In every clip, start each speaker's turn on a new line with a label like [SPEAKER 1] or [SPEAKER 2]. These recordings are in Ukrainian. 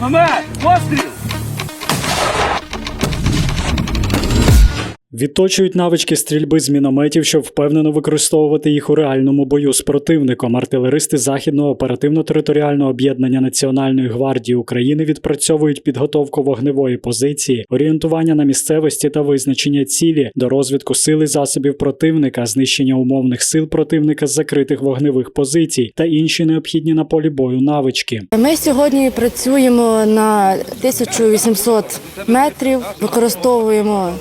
[SPEAKER 1] Момент! Постріл!
[SPEAKER 2] Відточують навички стрільби з мінометів, щоб впевнено використовувати їх у реальному бою з противником. Артилеристи західного оперативно-територіального об'єднання Національної гвардії України відпрацьовують підготовку вогневої позиції, орієнтування на місцевості та визначення цілі, до розвідку сил і засобів противника, знищення умовних сил противника з закритих вогневих позицій та інші необхідні на полі бою навички.
[SPEAKER 3] Ми сьогодні працюємо на 1800 метрів, використовуємо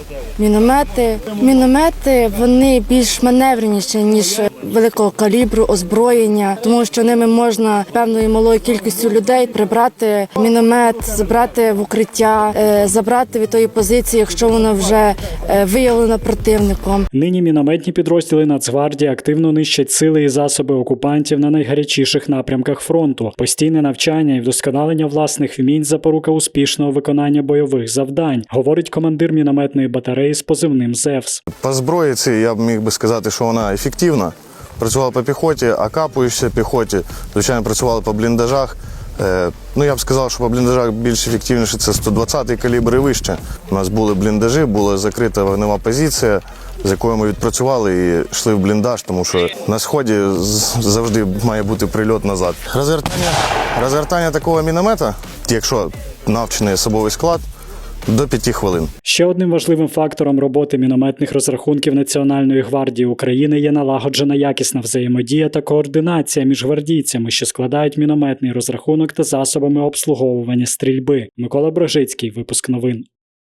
[SPEAKER 3] міномети. Міномети вони більш маневреніші ніж великого калібру озброєння, тому що ними можна певною малою кількістю людей прибрати міномет, забрати в укриття, е, забрати від тої позиції, якщо вона вже е, виявлена противником.
[SPEAKER 2] Нині мінометні підрозділи Нацгвардії активно нищать сили і засоби окупантів на найгарячіших напрямках фронту. Постійне навчання і вдосконалення власних вмінь запорука успішного виконання бойових завдань, говорить командир мінометної батареї з позивним Зевс.
[SPEAKER 4] По зброї цій я б міг би сказати, що вона ефективна. Працювала по піхоті, окапуєшся піхоті, звичайно, працювали по бліндажах. Е, ну, я б сказав, що по бліндажах більш ефективніше це 120-й калібр і вище. У нас були бліндажі, була закрита вогнева позиція, з якою ми відпрацювали і йшли в бліндаж, тому що на сході завжди має бути прильот назад. Розвертання, розвертання такого міномета, якщо навчений особовий склад, до 5 хвилин.
[SPEAKER 2] Ще одним важливим фактором роботи мінометних розрахунків Національної гвардії України є налагоджена якісна взаємодія та координація між гвардійцями, що складають мінометний розрахунок та засобами обслуговування стрільби. Микола Брожицький, випуск новин.